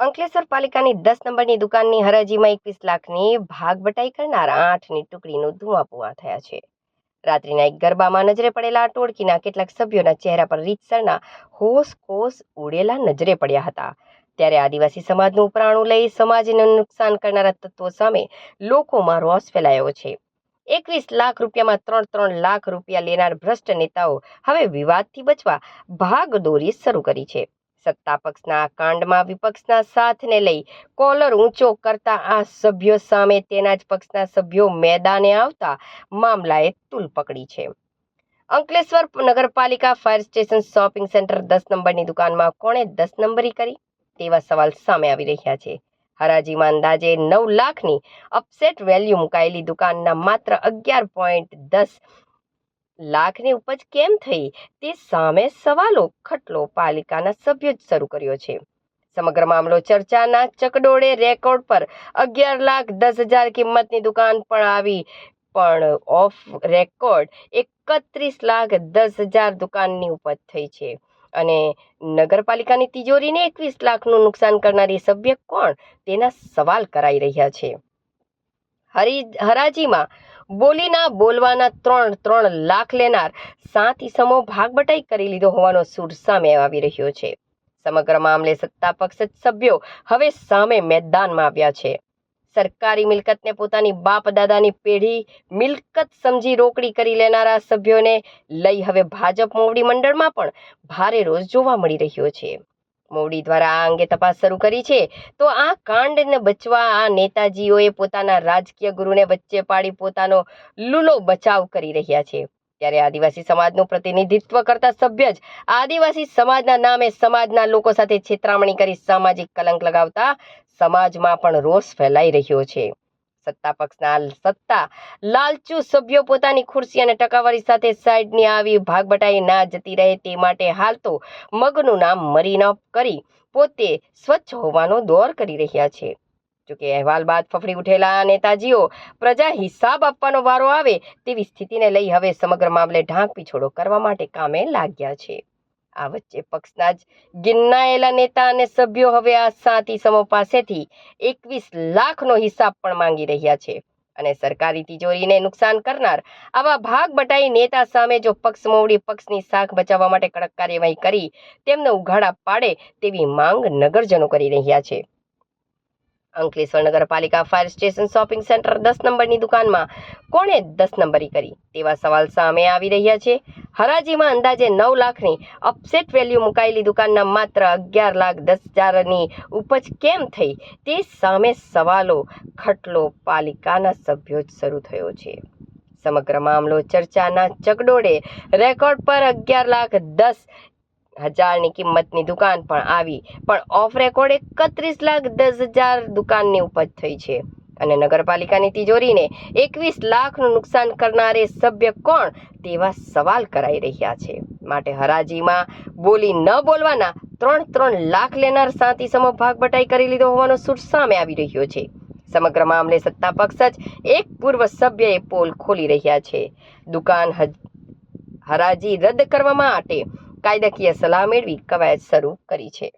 અંકલેશ્વર પાલિકાની દસ નંબરની દુકાનની હરાજીમાં એકવીસ લાખની ભાગબટાઈ કરનાર આઠની ટુકડીનું ધુઆપુઆ થયા છે. રાત્રિના એક ગરબામાં નજરે પડેલા ટોળકીના કેટલાક સભ્યોના ચહેરા પર રીતસરના હોશ કોસ ઉડેલા નજરે પડ્યા હતા. ત્યારે આદિવાસી સમાજનું પ્રાણું લઈ સમાજને નુકસાન કરનારા તત્વો સામે લોકોમાં રોષ ફેલાયો છે. એકવીસ લાખ રૂપિયામાં ત્રણ ત્રણ લાખ રૂપિયા લેનાર ભ્રષ્ટ નેતાઓ હવે વિવાદથી બચવા ભાગદોરી શરૂ કરી છે. સત્તા પક્ષના કાંડમાં વિપક્ષના સાથને લઈ કોલર ઊંચો કરતા આ સભ્યો સામે તેના જ પક્ષના સભ્યો મેદાને આવતા મામલાએ તુલ પકડી છે. અંકલેશ્વર નગરપાલિકા ફાયર સ્ટેશન શોપિંગ સેન્ટર દસ નંબરની દુકાનમાં કોણે દસ નંબરી કરી? તેવા સવાલ સામે આવી રહ્યા છે. હરાજીમાં અંદાજે નવ લાખની અપસેટ વેલ્યુ મુકાયેલી દુકાનના માત્ર અગિયાર પોઈન્ટ દસ લાખની ઉપજ કેમ થઈ? તે સામે સવાલો ખટલો પાલિકાના સભ્યો જ શરૂ કર્યો છે. સમગ્ર મામલો ચર્ચાના ચકડોળે રેકોર્ડ પર અગિયાર લાખ દસ હજાર કિંમતની દુકાન પણ આવી. પણ ઓફ રેકોર્ડ એકત્રીસ લાખ દસ હજાર દુકાનની ઉપજ થઈ છે. અને નગરપાલિકાની તિજોરીને એકવીસ લાખનું નુકસાન કરનારી સભ્ય કોણ? તેના સવાલ કરાઈ રહ્યા છે. હરી, હરાજીમાં બોલીના બોલવાના ત્રણ ત્રણ લાખ લેનાર સાત ઈસમો ભાગબટાઈ કરી લીધો હોવાનો સૂર સામે આવી રહ્યો છે. સમગ્ર મામલે સત્તા પક્ષ સભ્યો હવે સામે મેદાનમાં આવ્યા છે. સરકારી મિલકતને પોતાની બાપ દાદાની પેઢી મિલકત સમજી રોકડી કરી લેનારા સભ્યોને લઈ હવે ભાજપ મોવડી મંડળમાં પણ ભારે રોષ જોવા મળી રહ્યો છે. મોવડી દ્વારા આ અંગે તપાસ શરૂ કરી છે. તો આ કાંડને બચવા આ નેતાજીઓએ પોતાના રાજકીય ગુરુને વચ્ચે પાડી પોતાનો લૂલો બચાવ કરી રહ્યા છે. ત્યારે આદિવાસી સમાજનું પ્રતિનિધિત્વ કરતા સભ્ય જ આદિવાસી સમાજના નામે સમાજના લોકો સાથે છેતરામણી કરી સામાજિક કલંક લગાવતા સમાજમાં પણ રોષ ફેલાઈ રહ્યો છે. સત્તા પક્ષના સત્તા લાલચુ સભ્યો પોતાની ખુરશી અને ટકાવારી સાથે સાઈડની આવી ભાગબટાઈ ના જતી રહે તે માટે હાલ તો મગનું નામ મરીન કરી પોતે સ્વચ્છ હોવાનો દોર કરી રહ્યા છે. જોકે અહેવાલ બાદ ફફડી ઉઠેલા નેતાજીઓ પ્રજા હિસાબ આપવાનો વારો આવે તેવી સ્થિતિને લઈ હવે સમગ્ર મામલે ઢાંક પીછોડો કરવા માટે કામે લાગ્યા છે. આ વચ્ચે પક્ષના જ ગિન્નાયેલા નેતા અને સભ્યો હવે આ સાત ઈસમો પાસેથી એકવીસ લાખનો હિસાબ પણ માંગી રહ્યા છે. અને સરકારી તિજોરીને નુકસાન કરનાર આવા ભાગ બટાઈ નેતા સામે જો પક્ષ મોવડી પક્ષની સાખ બચાવવા માટે કડક કાર્યવાહી કરી, તેમને ઉઘાડા પાડે તેવી માંગ નગરજનો કરી રહ્યા છે. અંકલેશ્વર નગરપાલિકા ફાયર સ્ટેશન શોપિંગ સેન્ટર દસ નંબરની દુકાનમાં કોણે દસ નંબરી કરી તેવા સવાલ સામે આવી રહ્યા છે. હરાજીમાં અંદાજે નવ લાખની અપસેટ વેલ્યુ મુકાયેલી દુકાનના માત્ર અગિયાર લાખ દસ હજારની ઉપજ કેમ થઈ? તે સામે સવાલો ખટલો પાલિકાના સભ્યો જ શરૂ થયો છે. સમગ્ર મામલો ચર્ચાના ચકડોળે રેકોર્ડ પર અગિયાર લાખ દસ હજારની કિંમતની દુકાન પણ આવી, પણ ઓફ રેકોર્ડ એકત્રીસ લાખ દસ હજાર દુકાનની ઉપજ થઈ છે. અને નગરપાલિકાની તિજોરીને એકવીસ લાખનું નુકસાન કરનારે સભ્ય કોણ તેવા સવાલ કરાઈ રહ્યા છે. માટે હરાજીમાં બોલી ન બોલવાના ત્રણ ત્રણ લાખ લેનાર શાંતિ સમો ભાગ બટાઈ કરી લીધો હોવાનો સૂર સામે આવી રહ્યો છે. સમગ્ર મામલે સત્તા પક્ષ જ એક પૂર્વ સભ્યએ પોલ ખોલી રહ્યા છે. દુકાન હરાજી રદ કરવા માટે કાયદાકીય સલાહ મેળવી કવાયત શરૂ કરી છે.